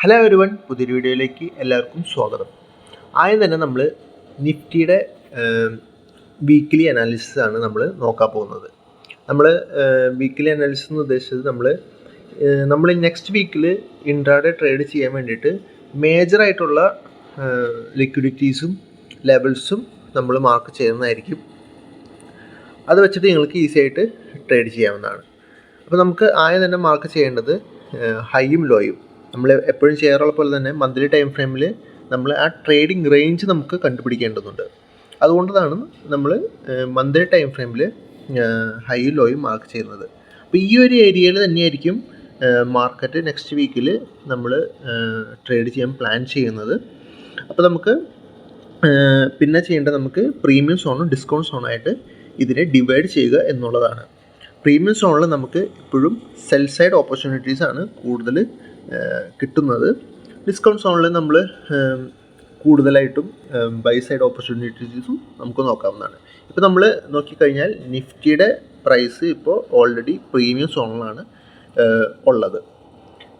Hello ഒരുവൺ പുതിയൊരു വീഡിയോയിലേക്ക് എല്ലാവർക്കും സ്വാഗതം. ആദ്യം തന്നെ നമ്മൾ നിഫ്റ്റിയുടെ വീക്ക്ലി അനാലിസിസ് ആണ് നമ്മൾ നോക്കാൻ പോകുന്നത്. നമ്മൾ വീക്ക്ലി അനാലിസിസ് എന്ന് ഉദ്ദേശിച്ചത് നമ്മൾ നമ്മൾ നെക്സ്റ്റ് വീക്കിൽ ഇൻട്രാഡേ ട്രേഡ് ചെയ്യാൻ വേണ്ടിയിട്ട് മേജറായിട്ടുള്ള ലിക്വിഡിറ്റീസും ലെവൽസും നമ്മൾ മാർക്ക് ചെയ്യുന്നതായിരിക്കും. അത് വെച്ചിട്ട് നിങ്ങൾക്ക് ഈസി ആയിട്ട് ട്രേഡ് ചെയ്യാവുന്നതാണ്. അപ്പോൾ നമുക്ക് ആദ്യം തന്നെ മാർക്ക് ചെയ്യേണ്ടത് ഹൈയും ലോയും നമ്മൾ എപ്പോഴും ചെയ്യാറുള്ള പോലെ തന്നെ മന്ത്ലി ടൈം ഫ്രെയിമിൽ നമ്മൾ ആ ട്രേഡിംഗ് റേഞ്ച് നമുക്ക് കണ്ടുപിടിക്കേണ്ടതുണ്ട്. അതുകൊണ്ടതാണ് നമ്മൾ മന്ത്ലി ടൈം ഫ്രെയിമിൽ ഹൈ ലോയും മാർക്ക് ചെയ്യുന്നത്. അപ്പോൾ ഈ ഒരു ഏരിയയിൽ തന്നെയായിരിക്കും മാർക്കറ്റ് നെക്സ്റ്റ് വീക്കിൽ നമ്മൾ ട്രേഡ് ചെയ്യാൻ പ്ലാൻ ചെയ്യുന്നത്. അപ്പോൾ നമുക്ക് പിന്നെ ചെയ്യേണ്ടത് നമുക്ക് പ്രീമിയം സോണും ഡിസ്കൗണ്ട് സോണായിട്ട് ഇതിനെ ഡിവൈഡ് ചെയ്യുക എന്നുള്ളതാണ്. പ്രീമിയം സോണിൽ നമുക്ക് ഇപ്പോഴും സെൽ സൈഡ് ഓപ്പർച്യൂണിറ്റീസ് ആണ് കൂടുതൽ കിട്ടുന്നത്. ഡിസ്കൗണ്ട് സോണിൽ നമ്മൾ കൂടുതലായിട്ടും ബൈ സൈഡ് ഓപ്പർച്യൂണിറ്റീസും നമുക്ക് നോക്കാവുന്നതാണ്. ഇപ്പോൾ നമ്മൾ നോക്കിക്കഴിഞ്ഞാൽ നിഫ്റ്റിയുടെ പ്രൈസ് ഇപ്പോൾ ഓൾറെഡി പ്രീമിയം സോണിലാണ് ഉള്ളത്.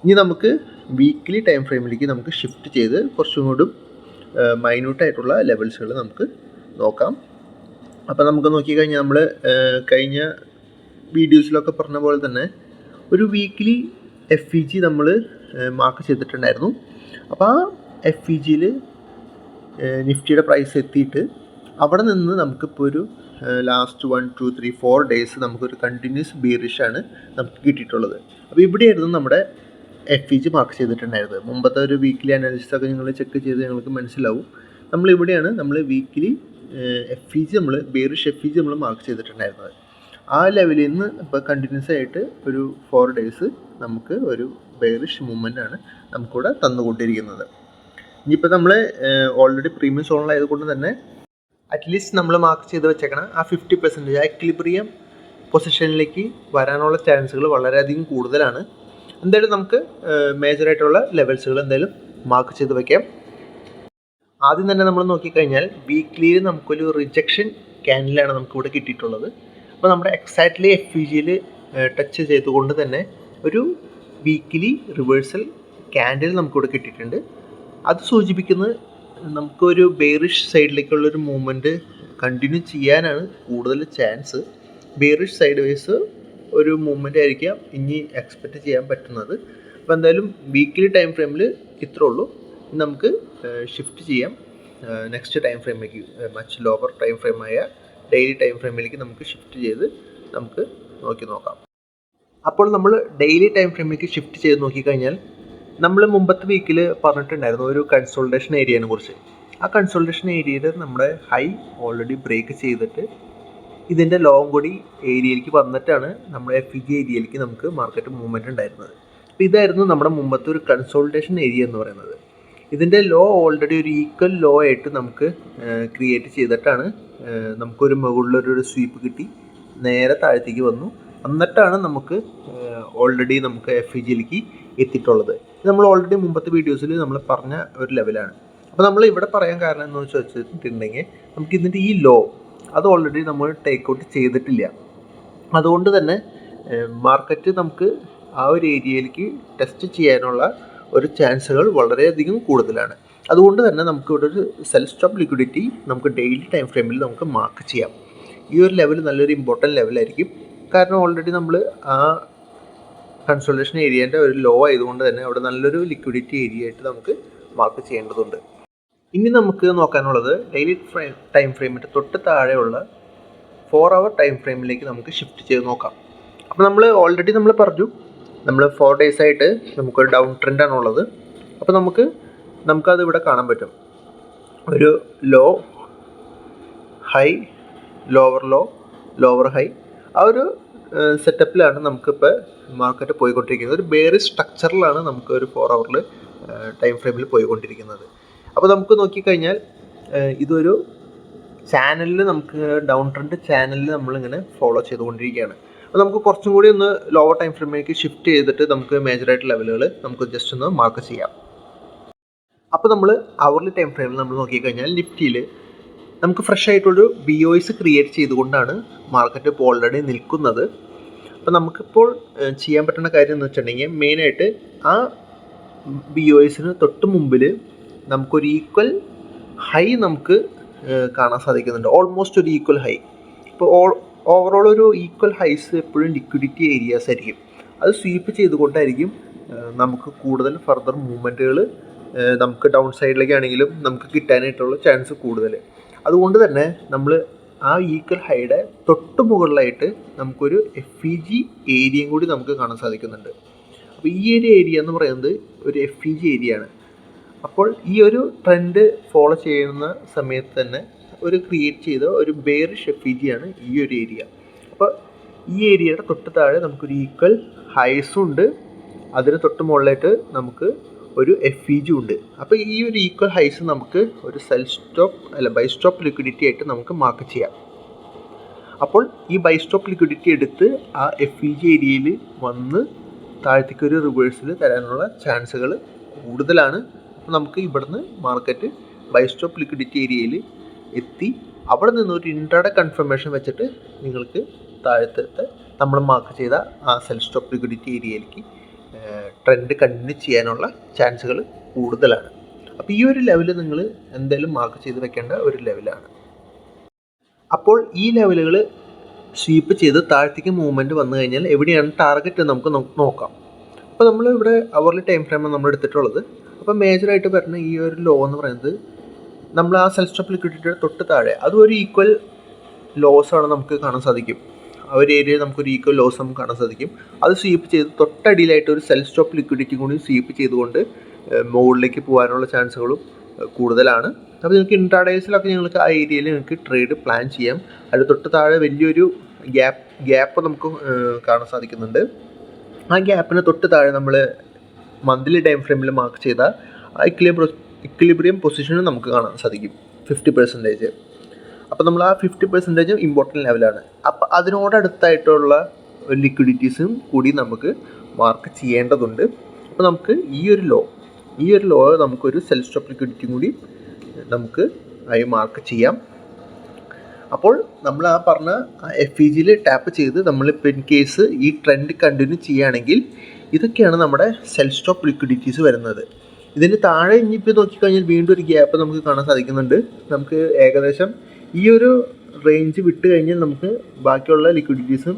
ഇനി നമുക്ക് വീക്ക്ലി ടൈം ഫ്രെയിമിലേക്ക് നമുക്ക് ഷിഫ്റ്റ് ചെയ്ത് കുറച്ചും കൂടി മൈന്യൂട്ടായിട്ടുള്ള ലെവൽസുകൾ നമുക്ക് നോക്കാം. അപ്പോൾ നമുക്ക് നോക്കിക്കഴിഞ്ഞാൽ നമ്മൾ കഴിഞ്ഞ വീഡിയോസിലൊക്കെ പറഞ്ഞ പോലെ തന്നെ ഒരു വീക്ക്ലി എഫ് ഇ ജി നമ്മൾ മാർക്ക് ചെയ്തിട്ടുണ്ടായിരുന്നു. അപ്പോൾ ആ എഫ് ഇ ജിയിൽ നിഫ്റ്റിയുടെ പ്രൈസ് എത്തിയിട്ട് അവിടെ നിന്ന് നമുക്കിപ്പോൾ ഒരു last one two three four days നമുക്കൊരു കണ്ടിന്യൂസ് ബീറിഷാണ് നമുക്ക് കിട്ടിയിട്ടുള്ളത്. അപ്പോൾ ഇവിടെയായിരുന്നു നമ്മുടെ എഫ് ഇ ജി മാർക്ക് ചെയ്തിട്ടുണ്ടായിരുന്നത്. മുമ്പത്തെ ഒരു വീക്കിലി അനാലിസിസ് ഒക്കെ നിങ്ങൾ ചെക്ക് ചെയ്ത് ഞങ്ങൾക്ക് മനസ്സിലാവും. നമ്മൾ ഇവിടെയാണ് നമ്മൾ വീക്കിലി എഫ് ഇ ജി നമ്മൾ ബേറിഷ് എഫ് ഇ ജി നമ്മൾ മാർക്ക് ചെയ്തിട്ടുണ്ടായിരുന്നത്. ആ ലെവലിൽ നിന്ന് ഇപ്പോൾ കണ്ടിന്യൂസ് ആയിട്ട് ഒരു ഫോർ ഡേയ്സ് നമുക്ക് ഒരു ബെയറിഷ് മൂവ്മെന്റ് ആണ് നമുക്കിവിടെ തന്നുകൊണ്ടിരിക്കുന്നത്. ഇനിയിപ്പോൾ നമ്മൾ ഓൾറെഡി പ്രീമിയം സോണിലായതുകൊണ്ട് തന്നെ അറ്റ്ലീസ്റ്റ് നമ്മൾ മാർക്ക് ചെയ്ത് വെച്ചേക്കണം ആ ഫിഫ്റ്റി പെർസെന്റേജ് ആ എക്ലിബ്രിയം പൊസിഷനിലേക്ക് വരാനുള്ള ചാൻസുകൾ വളരെയധികം കൂടുതലാണ്. എന്തായാലും നമുക്ക് മേജറായിട്ടുള്ള ലെവൽസുകൾ എന്തായാലും മാർക്ക് ചെയ്ത് വയ്ക്കാം ആദ്യം തന്നെ നമ്മൾ നോക്കിക്കഴിഞ്ഞാൽ വീക്ക്ലിയിൽ നമുക്കൊരു റിജക്ഷൻ ക്യാനിലാണ് നമുക്കിവിടെ കിട്ടിയിട്ടുള്ളത്. അപ്പോൾ നമ്മുടെ എക്സാക്ട്ലി എഫ് ജിയിൽ ടച്ച് ചെയ്തുകൊണ്ട് തന്നെ ഒരു വീക്കിലി റിവേഴ്സൽ ക്യാൻഡിൽ നമുക്കിവിടെ കിട്ടിയിട്ടുണ്ട്. അത് സൂചിപ്പിക്കുന്നത് നമുക്കൊരു ബേറിഷ് സൈഡിലേക്കുള്ളൊരു മൂവ്മെന്റ് കണ്ടിന്യൂ ചെയ്യാനാണ് കൂടുതൽ ചാൻസ് ബേറിഷ് സൈഡ് വൈസ് ഒരു മൂവ്മെന്റ് ആയിരിക്കാം ഇനി എക്സ്പെക്റ്റ് ചെയ്യാൻ പറ്റുന്നത്. അപ്പോൾ എന്തായാലും വീക്കിലി ടൈം ഫ്രെയിമിൽ ഇത്രേ ഉള്ളൂ. നമുക്ക് ഷിഫ്റ്റ് ചെയ്യാം. നെക്സ്റ്റ് ടൈം ഫ്രെയിമിലേക്ക് മച്ച് ലോവർ ടൈം ഫ്രെയിമായ ഡെയിലി ടൈം ഫ്രെയിമിലേക്ക് നമുക്ക് ഷിഫ്റ്റ് ചെയ്ത് നമുക്ക് നോക്കി നോക്കാം. അപ്പോൾ നമ്മൾ ഡെയിലി ടൈം ഫ്രെയിമിലേക്ക് ഷിഫ്റ്റ് ചെയ്ത് നോക്കിക്കഴിഞ്ഞാൽ നമ്മൾ മുമ്പത്തെ വീക്കിൽ പറഞ്ഞിട്ടുണ്ടായിരുന്നു ഒരു കൺസോൾട്ടേഷൻ ഏരിയനെ കുറിച്ച്. ആ കൺസോൾട്ടേഷൻ ഏരിയയിൽ നമ്മുടെ ഹൈ ഓൾറെഡി ബ്രേക്ക് ചെയ്തിട്ട് ഇതിന്റെ ലോങ് കൂടി ഏരിയയിലേക്ക് വന്നിട്ടാണ് നമ്മുടെ എഫ് ജി ഏരിയയിലേക്ക് നമുക്ക് മാർക്കറ്റ് മൂവ്മെന്റ് ഉണ്ടായിരുന്നത്. അപ്പോൾ ഇതായിരുന്നു നമ്മുടെ മുമ്പത്തെ ഒരു കൺസോൾട്ടേഷൻ ഏരിയ എന്ന് പറയുന്നത്. ഇതിന്റെ ലോ ഓൾറെഡി ഒരു ഈക്വൽ ലോ ആയിട്ട് നമുക്ക് ക്രിയേറ്റ് ചെയ്തിട്ടാണ് നമുക്കൊരു മുകളിലൊരു സ്വീപ്പ് കിട്ടി. നേരെ താഴത്തേക്ക് വന്നു. എന്നിട്ടാണ് നമുക്ക് ഓൾറെഡി നമുക്ക് എഫ് ഇ ജിയിലേക്ക് എത്തിയിട്ടുള്ളത്. നമ്മൾ ഓൾറെഡി മുമ്പത്തെ വീഡിയോസിൽ നമ്മൾ പറഞ്ഞ ഒരു ലെവലാണ് അപ്പോൾ നമ്മൾ ഇവിടെ പറയാൻ കാരണം എന്ന് വെച്ചിട്ടുണ്ടെങ്കിൽ നമുക്ക് ഇതിന്റെ ഈ ലോ അത് ഓൾറെഡി നമ്മൾ ടേക്ക് ഔട്ട് ചെയ്തിട്ടില്ല. അതുകൊണ്ട് തന്നെ മാർക്കറ്റ് നമുക്ക് ആ ഒരു ഏരിയയിലേക്ക് ടെസ്റ്റ് ചെയ്യാനുള്ള ഒരു ചാൻസുകൾ വളരെയധികം കൂടുതലാണ്. അതുകൊണ്ട് തന്നെ നമുക്ക് ഇവിടെ ഒരു സെൽ സ്റ്റോപ്പ് ലിക്വിഡിറ്റി നമുക്ക് ഡെയിലി ടൈം ഫ്രെയിമിൽ നമുക്ക് മാർക്ക് ചെയ്യാം. ഈ ഒരു ലെവൽ നല്ലൊരു ഇമ്പോർട്ടന്റ് ലെവലായിരിക്കും കാരണം ഓൾറെഡി നമ്മൾ ആ കൺസൾട്ടേഷൻ ഏരിയേന്റെ ഒരു ലോ ആയതുകൊണ്ട് തന്നെ അവിടെ നല്ലൊരു ലിക്വിഡിറ്റി ഏരിയ ആയിട്ട് നമുക്ക് മാർക്ക് ചെയ്യേണ്ടതുണ്ട്. ഇനി നമുക്ക് നോക്കാനുള്ളത് ഡെയിലി ഫ്രെയിം ടൈം ഫ്രെയിമിന്റെ തൊട്ട് താഴെയുള്ള ഫോർ അവർ ടൈം ഫ്രെയിമിലേക്ക് നമുക്ക് ഷിഫ്റ്റ് ചെയ്ത് നോക്കാം. അപ്പോൾ നമ്മൾ ഓൾറെഡി നമ്മൾ പറഞ്ഞു നമ്മൾ ഫോർ ഡേയ്സ് ആയിട്ട് നമുക്കൊരു ഡൗൺ ട്രെൻഡാണ് ഉള്ളത് അപ്പോൾ നമുക്ക് നമുക്കത് ഇവിടെ കാണാൻ പറ്റും. ഒരു low high lower low lower high ആ ഒരു സെറ്റപ്പിലാണ് നമുക്കിപ്പോൾ മാർക്കറ്റ് പോയിക്കൊണ്ടിരിക്കുന്നത്. ഒരു ബേറി സ്ട്രക്ചറിലാണ് നമുക്ക് ഒരു ഫോർ അവറിൽ ടൈം ഫ്രെയിമിൽ പോയിക്കൊണ്ടിരിക്കുന്നത്. അപ്പോൾ നമുക്ക് നോക്കിക്കഴിഞ്ഞാൽ ഇതൊരു ചാനലിൽ നമുക്ക് ഡൗൺ ട്രെൻഡ് ചാനലിൽ നമ്മളിങ്ങനെ ഫോളോ ചെയ്തുകൊണ്ടിരിക്കുകയാണ്. അപ്പോൾ നമുക്ക് കുറച്ചും കൂടി ഒന്ന് ലോവർ ടൈം ഫ്രെയിമിലേക്ക് ഷിഫ്റ്റ് ചെയ്തിട്ട് നമുക്ക് മേജറായിട്ട് ലെവലുകൾ നമുക്ക് ജസ്റ്റ് ഒന്ന് മാർക്ക് ചെയ്യാം. അപ്പോൾ നമ്മൾ അവർലി ടൈം ഫ്രെയിമിൽ നമ്മൾ നോക്കിക്കഴിഞ്ഞാൽ നിഫ്റ്റിയിൽ നമുക്ക് ഫ്രഷ് ആയിട്ടുള്ളൊരു ബി ഒയ്സ് ക്രിയേറ്റ് ചെയ്തുകൊണ്ടാണ് മാർക്കറ്റ് ഇപ്പോൾ ഓൾറെഡി നിൽക്കുന്നത്. അപ്പോൾ നമുക്കിപ്പോൾ ചെയ്യാൻ പറ്റുന്ന കാര്യം എന്ന് വെച്ചിട്ടുണ്ടെങ്കിൽ മെയിനായിട്ട് ആ ബി ഒ എസിന് തൊട്ട് മുമ്പിൽ നമുക്കൊരു ഈക്വൽ ഹൈ നമുക്ക് കാണാൻ സാധിക്കുന്നുണ്ട്. ഓൾമോസ്റ്റ് ഒരു ഈക്വൽ ഹൈ ഇപ്പോൾ ഓൾ ഓവറോൾ ഒരു ഈക്വൽ ഹൈസ് എപ്പോഴും ലിക്വിഡിറ്റി ഏരിയാസ് ആയിരിക്കും. അത് സ്വീപ്പ് ചെയ്തുകൊണ്ടായിരിക്കും നമുക്ക് കൂടുതൽ ഫർദർ മൂവ്മെന്റുകൾ നമുക്ക് ഡൗൺ സൈഡിലേക്കാണെങ്കിലും നമുക്ക് കിട്ടാനായിട്ടുള്ള ചാൻസ് കൂടുതൽ അതുകൊണ്ട് തന്നെ നമ്മൾ ആ ഈക്വൽ ഹൈയുടെ തൊട്ട് മുകളിലായിട്ട് നമുക്കൊരു എഫ് ഇ ജി ഏരിയയും കൂടി നമുക്ക് കാണാൻ സാധിക്കുന്നുണ്ട്. അപ്പോൾ ഈ ഒരു ഏരിയ എന്ന് പറയുന്നത് ഒരു എഫ് ഇ ജി ഏരിയ ആണ്. അപ്പോൾ ഈ ഒരു ട്രെൻഡ് ഫോളോ ചെയ്യുന്ന സമയത്ത് തന്നെ ഒരു ക്രിയേറ്റ് ചെയ്ത ഒരു ബെയറിഷ് എഫ് ഇ ജി ആണ് ഈ ഒരു ഏരിയ അപ്പോൾ ഈ ഏരിയയുടെ തൊട്ട് താഴെ നമുക്കൊരു ഈക്വൽ ഹൈസും ഉണ്ട്. അതിന് തൊട്ട് മുകളിലായിട്ട് നമുക്ക് ഒരു എഫ് ഇ ജി ഉണ്ട്. അപ്പോൾ ഈ ഒരു ഈക്വൽ ഹൈസ് നമുക്ക് ഒരു സെൽ സ്റ്റോപ്പ് അല്ല ബൈ സ്റ്റോപ്പ് ലിക്വിഡിറ്റി ആയിട്ട് നമുക്ക് മാർക്ക് ചെയ്യാം. അപ്പോൾ ഈ ബൈ സ്റ്റോപ്പ് ലിക്വിഡിറ്റി എടുത്ത് ആ എഫ് ഇ ജി ഏരിയയിൽ വന്ന് താഴത്തേക്ക് ഒരു റിവേഴ്സിൽ തരാനുള്ള ചാൻസുകൾ കൂടുതലാണ്. അപ്പോൾ നമുക്ക് ഇവിടുന്ന് മാർക്കറ്റ് ബൈ സ്റ്റോപ്പ് ലിക്വിഡിറ്റി ഏരിയയിൽ എത്തി. അവിടെ നിന്ന് ഒരു ഇൻട്രാഡ കൺഫർമേഷൻ വെച്ചിട്ട് നിങ്ങൾക്ക് താഴത്തെ നമ്മൾ മാർക്ക് ചെയ്ത ആ സെൽ സ്റ്റോപ്പ് ലിക്വിഡിറ്റി ഏരിയയിലേക്ക് ട്രെൻഡ് കണ്ടിന്യൂ ചെയ്യാനുള്ള ചാൻസുകൾ കൂടുതലാണ്. അപ്പോൾ ഈ ഒരു ലെവൽ നിങ്ങൾ എന്തായാലും മാർക്ക് ചെയ്ത് വെക്കേണ്ട ഒരു ലെവലാണ് അപ്പോൾ ഈ ലെവലുകൾ സ്വീപ്പ് ചെയ്ത് താഴത്തേക്ക് മൂവ്മെന്റ് വന്നു കഴിഞ്ഞാൽ എവിടെയാണ് ടാർഗറ്റ് നമുക്ക് നോക്കാം. അപ്പോൾ നമ്മൾ ഇവിടെ അവർലി ടൈം ഫ്രെയിമാണ് നമ്മൾ എടുത്തിട്ടുള്ളത്. അപ്പോൾ മേജറായിട്ട് പറഞ്ഞ ഈ ഒരു ലോ എന്ന് പറയുന്നത് നമ്മൾ ആ സെൽ സ്റ്റോപ്പ് ലിക്വിഡിറ്റിയുടെ തൊട്ട് താഴെ. അതും ഒരു ഈക്വൽ ലോസ് ആണ് നമുക്ക് കാണാൻ സാധിക്കും. ആ ഒരു ഏരിയയിൽ നമുക്കൊരു ഈക്വൽ ലോസ് നമുക്ക് കാണാൻ സാധിക്കും. അത് സ്വീപ്പ് ചെയ്ത് തൊട്ടടിയിലായിട്ട് ഒരു സെൽ സ്റ്റോപ്പ് ലിക്വിഡിറ്റി കൂടി സ്വീപ്പ് ചെയ്തുകൊണ്ട് മുകളിലേക്ക് പോകാനുള്ള ചാൻസുകളും കൂടുതലാണ്. അപ്പോൾ നിങ്ങൾക്ക് ഇൻട്രാഡേസിലൊക്കെ നിങ്ങൾക്ക് ആ ഏരിയയിൽ നിങ്ങൾക്ക് ട്രേഡ് പ്ലാൻ ചെയ്യാം. അതിൽ തൊട്ട് താഴെ വലിയൊരു ഗ്യാപ്പ് ഗ്യാപ്പ് നമുക്ക് കാണാൻ സാധിക്കുന്നുണ്ട്. ആ ഗ്യാപ്പിന് തൊട്ട് താഴെ നമ്മൾ മന്ത്ലി ടൈം ഫ്രെയിമിൽ മാർക്ക് ചെയ്ത ആ ഇക്ലിബ്രിയം പൊസിഷനും നമുക്ക് കാണാൻ സാധിക്കും. ഫിഫ്റ്റി പെർസെന്റേജ് അപ്പോൾ നമ്മൾ ആ ഫിഫ്റ്റി പെർസെന്റേജ് ഇമ്പോർട്ടന്റ് ലെവലാണ് അപ്പോൾ അതിനോടടുത്തായിട്ടുള്ള ലിക്വിഡിറ്റീസും കൂടി നമുക്ക് മാർക്ക് ചെയ്യേണ്ടതുണ്ട്. അപ്പോൾ നമുക്ക് ഈ ഒരു ലോ ഈ ഒരു ലോ നമുക്കൊരു സെൽ സ്റ്റോപ്പ് ലിക്വിഡിറ്റിയും കൂടി നമുക്ക് ആയി മാർക്ക് ചെയ്യാം. അപ്പോൾ നമ്മൾ ആ പറഞ്ഞ എഫ് ഇ ജിയിൽ ടാപ്പ് ചെയ്ത് നമ്മളിപ്പോൾ ഇൻ കേസ് ഈ ട്രെൻഡ് കണ്ടിന്യൂ ചെയ്യുകയാണെങ്കിൽ ഇതൊക്കെയാണ് നമ്മുടെ സെൽ സ്റ്റോപ്പ് ലിക്വിഡിറ്റീസ് വരുന്നത്. ഇതിന് താഴെ ഇനിയിപ്പോൾ നോക്കിക്കഴിഞ്ഞാൽ വീണ്ടും ഒരു ഗ്യാപ്പ് നമുക്ക് കാണാൻ സാധിക്കുന്നുണ്ട്. നമുക്ക് ഏകദേശം ഈ ഒരു റേഞ്ച് വിട്ട് കഴിഞ്ഞാൽ നമുക്ക് ബാക്കിയുള്ള ലിക്വിഡിറ്റീസും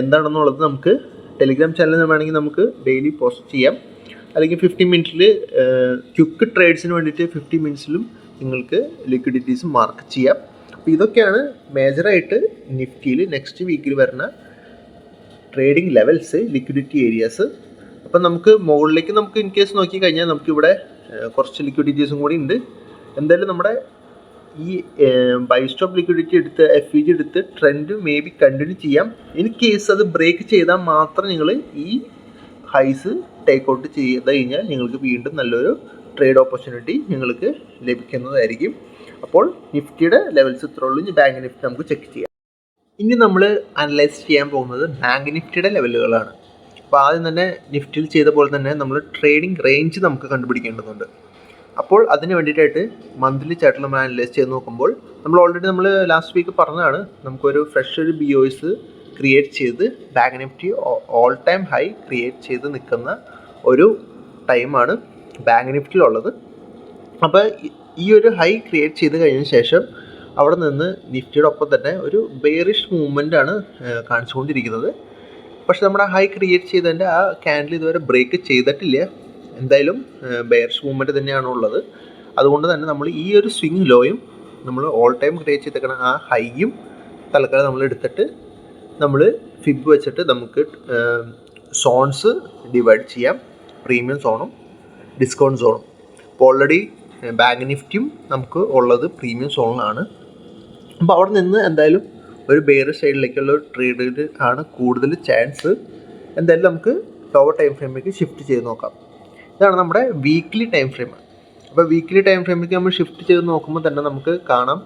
എന്താണെന്നുള്ളത് നമുക്ക് ടെലിഗ്രാം ചാനൽ വേണമെങ്കിൽ നമുക്ക് ഡെയിലി പോസ്റ്റ് ചെയ്യാം. അല്ലെങ്കിൽ ഫിഫ്റ്റി മിനിറ്റിൽ ക്യുക്ക് ട്രേഡ്സിന് വേണ്ടിയിട്ട് ഫിഫ്റ്റി മിനിറ്റ്സിലും നിങ്ങൾക്ക് ലിക്വിഡിറ്റീസ് മാർക്ക് ചെയ്യാം. അപ്പോൾ ഇതൊക്കെയാണ് മേജറായിട്ട് നിഫ്റ്റിയിൽ നെക്സ്റ്റ് വീക്കിൽ വരുന്ന ട്രേഡിംഗ് ലെവൽസ് ലിക്വിഡിറ്റി ഏരിയാസ് അപ്പം നമുക്ക് മുകളിലേക്ക് നമുക്ക് ഇൻ കേസ് നോക്കി കഴിഞ്ഞാൽ നമുക്കിവിടെ കുറച്ച് ലിക്വിഡിറ്റീസും കൂടി ഉണ്ട്. എന്തായാലും നമ്മുടെ ഈ ബൈ സ്റ്റോപ്പ് ലിക്വിഡിറ്റി എടുത്ത് എഫ് ഇ ജി എടുത്ത് ട്രെൻഡ് മേ ബി കണ്ടിന്യൂ ചെയ്യാം. ഇൻ കേസ് അത് ബ്രേക്ക് ചെയ്താൽ മാത്രം നിങ്ങൾ ഈ ഹൈസ് ടേക്ക് ഔട്ട് ചെയ്ത് കഴിഞ്ഞാൽ നിങ്ങൾക്ക് വീണ്ടും നല്ലൊരു ട്രേഡ് ഓപ്പർച്യൂണിറ്റി നിങ്ങൾക്ക് ലഭിക്കുന്നതായിരിക്കും. അപ്പോൾ നിഫ്റ്റിയുടെ ലെവൽസ് ഇത്ര ഉള്ളൂ. ഇനി ബാങ്ക് നിഫ്റ്റി നമുക്ക് ചെക്ക് ചെയ്യാം. ഇനി നമ്മൾ അനലൈസ് ചെയ്യാൻ പോകുന്നത് ബാങ്ക് നിഫ്റ്റിയുടെ ലെവലുകളാണ് അപ്പോൾ ആദ്യം തന്നെ നിഫ്റ്റിയിൽ ചെയ്ത പോലെ തന്നെ നമ്മൾ ട്രേഡിംഗ് റേഞ്ച് നമുക്ക് കണ്ടുപിടിക്കേണ്ടതുണ്ട്. അപ്പോൾ അതിന് വേണ്ടിയിട്ടായിട്ട് മന്ത്ലി ചാർട്ടിൽ നമ്മൾ അനലൈസ് ചെയ്ത് നോക്കുമ്പോൾ നമ്മൾ ഓൾറെഡി നമ്മൾ ലാസ്റ്റ് വീക്ക് പറഞ്ഞതാണ് നമുക്കൊരു ഫ്രഷ് ഒരു ബി ഒസ് ക്രിയേറ്റ് ചെയ്ത് Bank Nifty all time high create ചെയ്ത് നിൽക്കുന്ന ഒരു ടൈമാണ് ബാങ്ക് നിഫ്റ്റിയിലുള്ളത് അപ്പോൾ ഈ- ഒരു ഹൈ ക്രിയേറ്റ് ചെയ്ത് കഴിഞ്ഞ ശേഷം അവിടെ നിന്ന് നിഫ്റ്റിയുടെ ഒപ്പം തന്നെ ഒരു ബെയറിഷ് മൂവ്മെന്റ് ആണ് കാണിച്ചുകൊണ്ടിരിക്കുന്നത്. പക്ഷേ നമ്മുടെ ഹൈ ക്രിയേറ്റ് ചെയ്തതിന്റെ ആ ക്യാൻഡിൽ ഇതുവരെ ബ്രേക്ക് ചെയ്തിട്ടില്ല. എന്തായാലും ബെയർഷ് മൂവ്മെന്റ് തന്നെയാണ് ഉള്ളത്. അതുകൊണ്ട് തന്നെ നമ്മൾ ഈ ഒരു സ്വിങ് ലോയും നമ്മൾ ഓൾ ടൈം ക്രിയേറ്റ് ചെയ്തേക്കണ ആ ഹൈയും തൽക്കാലം നമ്മൾ എടുത്തിട്ട് നമ്മൾ ഫിബ് വെച്ചിട്ട് നമുക്ക് സോൺസ് ഡിവൈഡ് ചെയ്യാം. പ്രീമിയം സോണും ഡിസ്കൗണ്ട് സോണും അപ്പോൾ ഓൾറെഡി ബാങ്ക് നിഫ്റ്റിയും നമുക്ക് ഉള്ളത് പ്രീമിയം സോണിലാണ് അപ്പോൾ അവിടെ നിന്ന് എന്തായാലും ഒരു ബെയർ സൈഡിലേക്കുള്ള ട്രേഡിൽ ആണ് കൂടുതൽ ചാൻസ് എന്തായാലും നമുക്ക് ലോവർ ടൈം ഫ്രെയിമിലേക്ക് ഷിഫ്റ്റ് ചെയ്ത് നോക്കാം. ഇതാണ് നമ്മുടെ വീക്ക്ലി ടൈം ഫ്രെയിം അപ്പോൾ വീക്ക്ലി ടൈം ഫ്രെയിമിലേക്ക് നമ്മൾ ഷിഫ്റ്റ് ചെയ്ത് നോക്കുമ്പോൾ തന്നെ നമുക്ക് കാണാം.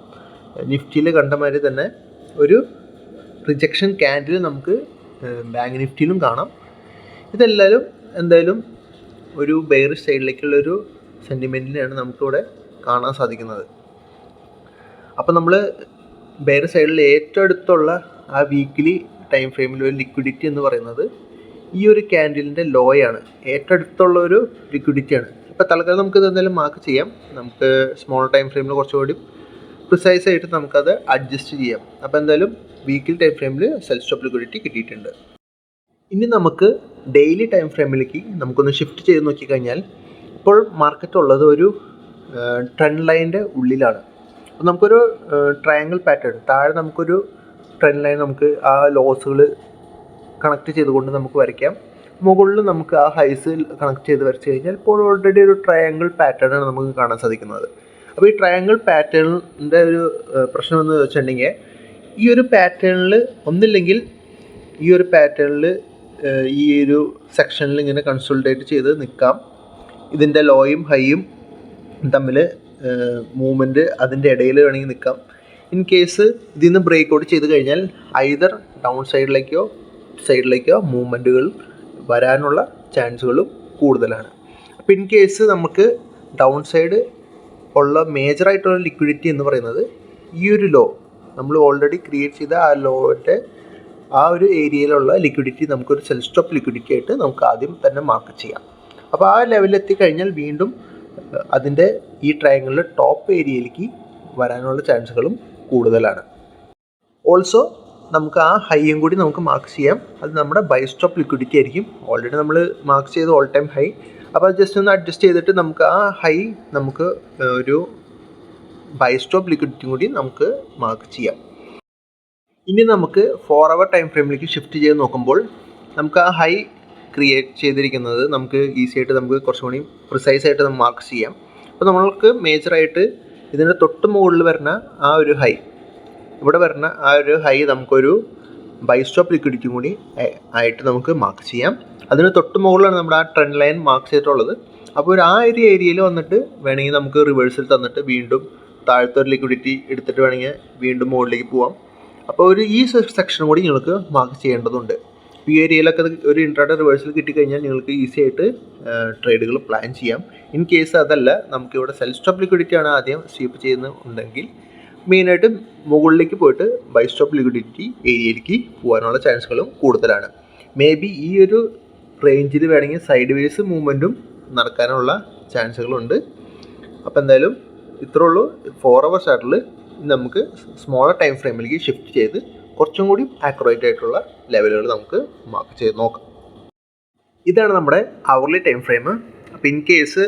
നിഫ്റ്റിയിൽ കണ്ട മാതിരി തന്നെ ഒരു റിജക്ഷൻ ക്യാൻഡിൽ നമുക്ക് ബാങ്ക് നിഫ്റ്റിയിലും കാണാം. ഇതെല്ലാവരും എന്തായാലും ഒരു ബെയർ സൈഡിലേക്കുള്ള ഒരു സെന്റിമെന്റിനെയാണ് നമുക്കിവിടെ കാണാൻ സാധിക്കുന്നത്. അപ്പോൾ നമ്മൾ ബെയർ സൈഡിൽ ഏറ്റവും അടുത്തുള്ള ആ വീക്കിലി ടൈം ഫ്രെയിമിൽ ഒരു ലിക്വിഡിറ്റി എന്ന് പറയുന്നത് ഈ ഒരു ക്യാൻഡിലിന്റെ ലോയാണ് ഏറ്റവും അടുത്തുള്ള ഒരു ലിക്വിഡിറ്റിയാണ്. ഇപ്പോൾ തൽക്കാലം നമുക്ക് ഇത് എന്തായാലും മാർക്ക് ചെയ്യാം. നമുക്ക് സ്മോൾ ടൈം ഫ്രെയിമിൽ കുറച്ചുകൂടി പ്രിസൈസ് ആയിട്ട് നമുക്കത് അഡ്ജസ്റ്റ് ചെയ്യാം. അപ്പോൾ എന്തായാലും വീക്കിൽ ടൈം ഫ്രെയിമിൽ സെൽ സ്റ്റോപ്പ് ലിക്വിഡിറ്റി കിട്ടിയിട്ടുണ്ട്. ഇനി നമുക്ക് ഡെയിലി ടൈം ഫ്രെയിമിലേക്ക് നമുക്കൊന്ന് ഷിഫ്റ്റ് ചെയ്ത് നോക്കിക്കഴിഞ്ഞാൽ ഇപ്പോൾ മാർക്കറ്റ് ഉള്ളത് ഒരു ട്രെൻഡ് ലൈന്റെ ഉള്ളിലാണ്. അപ്പോൾ നമുക്കൊരു ട്രയാങ്കിൾ പാറ്റേൺ താഴെ നമുക്കൊരു ട്രെൻഡ് ലൈൻ നമുക്ക് ആ ലോസുകൾ കണക്ട് ചെയ്തുകൊണ്ട് നമുക്ക് വരയ്ക്കാം. മുകളിൽ നമുക്ക് ആ ഹൈസ് കണക്ട് ചെയ്ത് വരച്ച് കഴിഞ്ഞാൽ ഇപ്പോൾ ഓൾറെഡി ഒരു ട്രയാങ്കിൾ പാറ്റേൺ ആണ് നമുക്ക് കാണാൻ സാധിക്കുന്നത്. അപ്പോൾ ഈ ട്രയാങ്കിൾ പാറ്റേണിന്റെ ഒരു പ്രശ്നം എന്ന് വെച്ചിട്ടുണ്ടെങ്കിൽ ഈ ഒരു പാറ്റേണിൽ ഒന്നില്ലെങ്കിൽ ഈ ഒരു പാറ്റേണിൽ ഈ ഒരു സെക്ഷനിൽ ഇങ്ങനെ കൺസൾട്ടേറ്റ് ചെയ്ത് നിൽക്കാം. ഇതിന്റെ ലോയും ഹൈയും തമ്മിൽ മൂവ്മെന്റ് അതിന്റെ ഇടയിൽ വേണമെങ്കിൽ നിൽക്കാം. ഇൻ കേസ് ഇതിൽ നിന്ന് ബ്രേക്ക് ഔട്ട് ചെയ്ത് കഴിഞ്ഞാൽ ഐദർ ഡൗൺ സൈഡിലേക്കോ സൈഡിലേക്കോ മൂവ്മെന്റുകൾ വരാനുള്ള ചാൻസുകളും കൂടുതലാണ്. പിൻ ഇൻ കേസ് നമുക്ക് ഡൗൺ സൈഡ് ഉള്ള മേജറായിട്ടുള്ള ലിക്വിഡിറ്റി എന്ന് പറയുന്നത് ഈ ഒരു ലോ നമ്മൾ ഓൾറെഡി ക്രിയേറ്റ് ചെയ്ത ആ ലോയുടെ ആ ഒരു ഏരിയയിലുള്ള ലിക്വിഡിറ്റി നമുക്കൊരു സെൽ സ്റ്റോപ്പ് ലിക്വിഡിറ്റി ആയിട്ട് നമുക്ക് ആദ്യം തന്നെ മാർക്ക് ചെയ്യാം. അപ്പോൾ ആ ലെവലിൽ എത്തിക്കഴിഞ്ഞാൽ വീണ്ടും അതിന്റെ ഈ ട്രയാങ്കിളിലെ ടോപ്പ് ഏരിയയിലേക്ക് വരാനുള്ള ചാൻസുകളും കൂടുതലാണ്. ഓൾസോ നമുക്ക് ആ ഹൈയും കൂടി നമുക്ക് മാർക്ക് ചെയ്യാം. അത് നമ്മുടെ ബൈ സ്റ്റോപ്പ് ലിക്വിഡിറ്റി ആയിരിക്കും. ഓൾറെഡി നമ്മൾ മാർക്ക് ചെയ്ത് ഓൾ ടൈം ഹൈ അപ്പോൾ ജസ്റ്റ് ഒന്ന് അഡ്ജസ്റ്റ് ചെയ്തിട്ട് നമുക്ക് ആ ഹൈ നമുക്ക് ഒരു ബൈ സ്റ്റോപ്പ് ലിക്വിഡിറ്റിയും കൂടി നമുക്ക് മാർക്ക് ചെയ്യാം. ഇനി നമുക്ക് ഫോർ അവർ ടൈം ഫ്രെയിമിലേക്ക് ഷിഫ്റ്റ് ചെയ്ത് നോക്കുമ്പോൾ നമുക്ക് ആ ഹൈ ക്രിയേറ്റ് ചെയ്തിരിക്കുന്നത് നമുക്ക് ഈസി ആയിട്ട് നമുക്ക് കുറച്ചും കൂടി പ്രിസൈസ് ആയിട്ട് നമുക്ക് മാർക്ക് ചെയ്യാം. അപ്പോൾ നമ്മൾക്ക് മേജറായിട്ട് ഇതിന്റെ തൊട്ട് മുകളിൽ വരുന്ന ആ ഒരു ഹൈ ഇവിടെ വരുന്ന ആ ഒരു ഹൈ നമുക്കൊരു ബൈ സ്റ്റോപ്പ് ലിക്വിഡിറ്റിയും കൂടി ആയിട്ട് നമുക്ക് മാർക്ക് ചെയ്യാം. അതിന് തൊട്ട് മുകളിലാണ് നമ്മുടെ ആ ട്രെൻഡ് ലൈൻ മാർക്ക് ചെയ്തിട്ടുള്ളത്. അപ്പോൾ ഒരു ആ ഒരു ഏരിയയിൽ വന്നിട്ട് വേണമെങ്കിൽ നമുക്ക് റിവേഴ്സിൽ തന്നിട്ട് വീണ്ടും താഴത്തെ ഒരു ലിക്വിഡിറ്റി എടുത്തിട്ട് വേണമെങ്കിൽ വീണ്ടും മുകളിലേക്ക് പോവാം. അപ്പോൾ ഒരു ഈ സെക്ഷൻ കൂടി നിങ്ങൾക്ക് മാർക്ക് ചെയ്യേണ്ടതുണ്ട്. ഈ ഏരിയയിലൊക്കെ ഒരു ഇൻട്രാഡ് റിവേഴ്സിൽ കിട്ടിക്കഴിഞ്ഞാൽ നിങ്ങൾക്ക് ഈസി ആയിട്ട് ട്രേഡുകൾ പ്ലാൻ ചെയ്യാം. ഇൻ കേസ് അതല്ല നമുക്കിവിടെ സെൽ സ്റ്റോപ്പ് ലിക്വിഡിറ്റി ആണ് ആദ്യം സ്വീപ്പ് ചെയ്യുന്നുണ്ടെങ്കിൽ മെയിനായിട്ട് മുകളിലേക്ക് പോയിട്ട് ബൈ സ്റ്റോപ്പ് ലിക്വിഡിറ്റി ഏരിയയിലേക്ക് പോകാനുള്ള ചാൻസുകളും കൂടുതലാണ്. മേ ബി ഈ ഒരു റേഞ്ചിൽ വേണമെങ്കിൽ സൈഡ് വേസ് മൂവ്മെന്റും നടക്കാനുള്ള ചാൻസുകളുണ്ട്. അപ്പോൾ എന്തായാലും ഇത്രേ ഉള്ളൂ. ഫോർ അവർ ചാർട്ടിൽ നമുക്ക് സ്മോളർ ടൈം ഫ്രെയിമിലേക്ക് ഷിഫ്റ്റ് ചെയ്ത് കുറച്ചും കൂടി ആക്യുറേറ്റ് ആയിട്ടുള്ള ലെവലുകൾ നമുക്ക് മാർക്ക് ചെയ്ത് നോക്കാം. ഇതാണ് നമ്മുടെ അവർലി ടൈം ഫ്രെയിം അപ്പോൾ ഇൻ കേസ്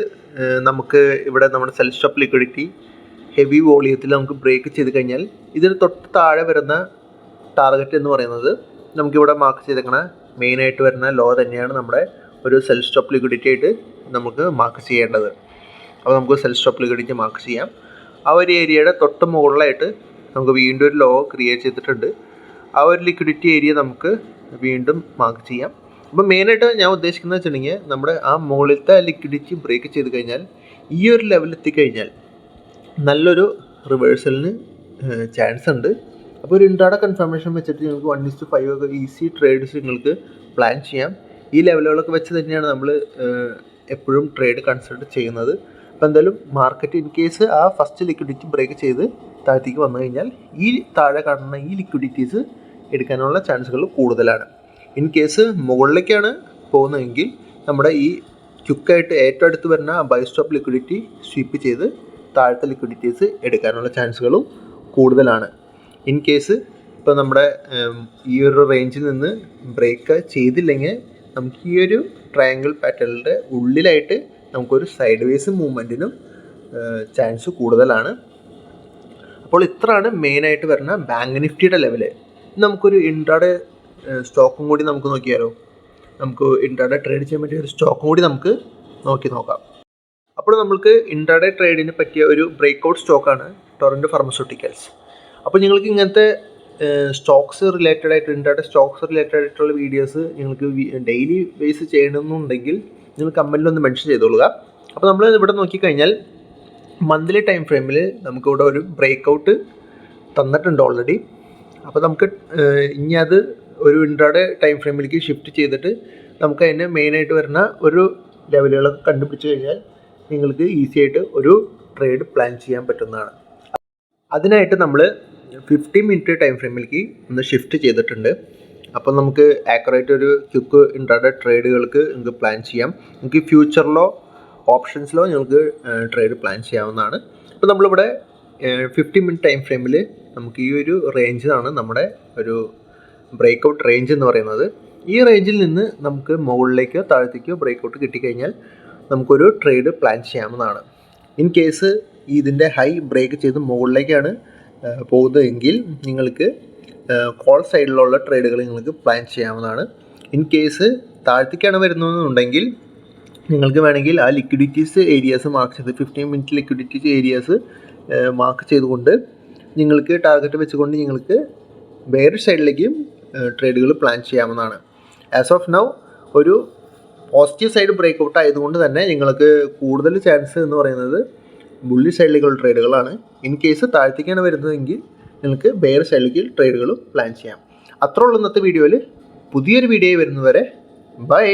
നമുക്ക് ഇവിടെ നമ്മുടെ സെൽഫ് സ്റ്റോപ്പ് ലിക്വിഡിറ്റി ഹെവി വോളിയത്തിൽ നമുക്ക് ബ്രേക്ക് ചെയ്ത് കഴിഞ്ഞാൽ ഇതിന് തൊട്ട് താഴെ വരുന്ന ടാർഗറ്റ് എന്ന് പറയുന്നത് നമുക്കിവിടെ മാർക്ക് ചെയ്തേക്കണ മെയിനായിട്ട് വരുന്ന ലോ തന്നെയാണ് നമ്മുടെ ഒരു സെൽ സ്റ്റോപ്പ് ലിക്വിഡിറ്റി ആയിട്ട് നമുക്ക് മാർക്ക് ചെയ്യേണ്ടത്. അപ്പോൾ നമുക്ക് സെൽ സ്റ്റോപ്പ് ലിക്വിഡിറ്റി മാർക്ക് ചെയ്യാം. ആ ഒരു ഏരിയയുടെ തൊട്ട് മുകളിലായിട്ട് നമുക്ക് വീണ്ടും ഒരു ലോ ക്രിയേറ്റ് ചെയ്തിട്ടുണ്ട്. ആ ഒരു ലിക്വിഡിറ്റി ഏരിയ നമുക്ക് വീണ്ടും മാർക്ക് ചെയ്യാം. അപ്പോൾ മെയിനായിട്ട് ഞാൻ ഉദ്ദേശിക്കുന്നത് വെച്ചിട്ടുണ്ടെങ്കിൽ നമ്മുടെ ആ മുകളിലത്തെ ലിക്വിഡിറ്റി ബ്രേക്ക് ചെയ്ത് കഴിഞ്ഞാൽ ഈ ഒരു ലെവലിൽ എത്തിക്കഴിഞ്ഞാൽ നല്ലൊരു റിവേഴ്സലിന് ചാൻസ് ഉണ്ട്. അപ്പോൾ ഒരു ഇൻട്രാഡ കൺഫർമേഷൻ വെച്ചിട്ട് നിങ്ങൾക്ക് വൺ ഇസ്റ്റു ഫൈവ് ഒക്കെ ഈസി ട്രേഡ്സ് നിങ്ങൾക്ക് പ്ലാൻ ചെയ്യാം. ഈ ലെവലുകളൊക്കെ വെച്ച് തന്നെയാണ് നമ്മൾ എപ്പോഴും ട്രേഡ് കൺസിഡർ ചെയ്യുന്നത്. അപ്പോൾ എന്തായാലും മാർക്കറ്റ് ഇൻ കേസ് ആ ഫസ്റ്റ് ലിക്വിഡിറ്റി ബ്രേക്ക് ചെയ്ത് താഴത്തേക്ക് വന്നു കഴിഞ്ഞാൽ ഈ താഴെ കാണുന്ന ഈ ലിക്വിഡിറ്റീസ് എടുക്കാനുള്ള ചാൻസുകൾ കൂടുതലാണ്. ഇൻ കേസ് മുകളിലേക്കാണ് പോകുന്നതെങ്കിൽ നമ്മുടെ ഈ ക്യുക്കായിട്ട് ഏറ്റവും അടുത്ത് വരുന്ന ബൈ സ്റ്റോപ്പ് ലിക്വിഡിറ്റി സ്വീപ്പ് ചെയ്ത് താഴത്തെ ലിക്വിഡിറ്റീസ് എടുക്കാനുള്ള ചാൻസുകളും കൂടുതലാണ്. ഇൻ കേസ് ഇപ്പോൾ നമ്മുടെ ഈ ഒരു റേഞ്ചിൽ നിന്ന് ബ്രേക്ക് ചെയ്തില്ലെങ്കിൽ നമുക്ക് ഈ ഒരു ട്രയാങ്കിൾ പാറ്റേണിന്റെ ഉള്ളിലായിട്ട് നമുക്കൊരു സൈഡ് വേസ് മൂവ്മെന്റിനും ചാൻസ് കൂടുതലാണ്. അപ്പോൾ ഇത്രയാണ് മെയിനായിട്ട് വരുന്ന ബാങ്ക് നിഫ്റ്റിയുടെ ലെവൽ നമുക്കൊരു ഇൻട്രാഡേ സ്റ്റോക്കും കൂടി നമുക്ക് നോക്കിയാലോ? നമുക്ക് ഇൻട്രാഡേ ട്രേഡ് ചെയ്യാൻ പറ്റിയ ഒരു സ്റ്റോക്കും കൂടി നമുക്ക് നോക്കി നോക്കാം. അപ്പോൾ നമ്മൾക്ക് ഇൻട്രാഡേ ട്രേഡിന് പറ്റിയ ഒരു ബ്രേക്ക് ഔട്ട് സ്റ്റോക്കാണ് ടൊറന്റ് ഫാർമസ്യൂട്ടിക്കൽസ് അപ്പോൾ നിങ്ങൾക്ക് ഇങ്ങനത്തെ സ്റ്റോക്സ് റിലേറ്റഡ് ആയിട്ട് ഇൻട്രാഡേ സ്റ്റോക്സ് റിലേറ്റഡ് ആയിട്ടുള്ള വീഡിയോസ് നിങ്ങൾക്ക് ഡെയിലി ബേസ് ചെയ്യണമെന്നുണ്ടെങ്കിൽ നിങ്ങൾ കമ്മലിലൊന്ന് മെൻഷൻ ചെയ്തോളുക. അപ്പോൾ നമ്മൾ ഇവിടെ നോക്കിക്കഴിഞ്ഞാൽ മന്ത്ലി ടൈം ഫ്രെയിമിൽ നമുക്കിവിടെ ഒരു ബ്രേക്ക് ഔട്ട് തന്നിട്ടുണ്ട് ഓൾറെഡി അപ്പോൾ നമുക്ക് ഇനി അത് ഒരു ഇൻട്രാഡേ ടൈം ഫ്രെയിമിലേക്ക് ഷിഫ്റ്റ് ചെയ്തിട്ട് നമുക്ക് അതിന് മെയിനായിട്ട് വരുന്ന ഒരു ലെവലുകളൊക്കെ കണ്ടുപിടിച്ച് കഴിഞ്ഞാൽ നിങ്ങൾക്ക് ഈസി ആയിട്ട് ഒരു ട്രേഡ് പ്ലാൻ ചെയ്യാൻ പറ്റുന്നതാണ്. അതിനായിട്ട് നമ്മൾ ഫിഫ്റ്റി മിനിറ്റ് ടൈം ഫ്രെയിമിലേക്ക് ഒന്ന് ഷിഫ്റ്റ് ചെയ്തിട്ടുണ്ട്. അപ്പോൾ നമുക്ക് ആക്യുറേറ്റ് ഒരു ക്യുക്ക് ഇൻട്രാഡേ ട്രേഡുകൾക്ക് നിങ്ങൾക്ക് പ്ലാൻ ചെയ്യാം. നിങ്ങൾക്ക് ഫ്യൂച്ചറിലോ ഓപ്ഷൻസിലോ നിങ്ങൾക്ക് ട്രേഡ് പ്ലാൻ ചെയ്യാവുന്നതാണ്. അപ്പോൾ നമ്മളിവിടെ ഫിഫ്റ്റി മിനിറ്റ് ടൈം ഫ്രെയിമിൽ നമുക്ക് ഈ ഒരു റേഞ്ചിലാണ് നമ്മുടെ ഒരു ബ്രേക്ക് ഔട്ട് റേഞ്ച് എന്ന് പറയുന്നത്. ഈ റേഞ്ചിൽ നിന്ന് നമുക്ക് മുകളിലേക്കോ താഴത്തേക്കോ ബ്രേക്ക് ഔട്ട് കിട്ടിക്കഴിഞ്ഞാൽ നമുക്കൊരു ട്രേഡ് പ്ലാൻ ചെയ്യാവുന്നതാണ്. ഇൻ കേസ് ഇതിന്റെ ഹൈ ബ്രേക്ക് ചെയ്ത് മുകളിലേക്കാണ് പോകുന്നതെങ്കിൽ നിങ്ങൾക്ക് കോൾ സൈഡിലുള്ള ട്രേഡുകൾ നിങ്ങൾക്ക് പ്ലാൻ ചെയ്യാവുന്നതാണ്. ഇൻ കേസ് താഴ്ത്തിക്കാണ് വരുന്നതെന്നുണ്ടെങ്കിൽ നിങ്ങൾക്ക് വേണമെങ്കിൽ ആ ലിക്വിഡിറ്റീസ് ഏരിയാസ് മാർക്ക് ചെയ്ത് fifteen minute liquidities areas mark ചെയ്തുകൊണ്ട് നിങ്ങൾക്ക് ടാർഗറ്റ് വെച്ചുകൊണ്ട് നിങ്ങൾക്ക് വേറെ സൈഡിലേക്കും ട്രേഡുകൾ പ്ലാൻ ചെയ്യാവുന്നതാണ്. ആസ് ഓഫ് നൗ ഒരു പോസിറ്റീവ് സൈഡ് ബ്രേക്ക് ഔട്ട് ആയതുകൊണ്ട് തന്നെ നിങ്ങൾക്ക് കൂടുതൽ ചാൻസ് എന്ന് പറയുന്നത് ബുള്ളി സൈഡിലേക്കുള്ള ട്രേഡുകളാണ് ഇൻ കേസ് താഴ്ത്തിക്കാണ് വരുന്നതെങ്കിൽ നിങ്ങൾക്ക് ബെയർ സൈഡിലേക്ക് ട്രേഡുകളും പ്ലാൻ ചെയ്യാം. അത്ര ഉള്ളൂ ഇന്നത്തെ വീഡിയോയിൽ പുതിയൊരു വീഡിയോ വരുന്നവരെ ബൈ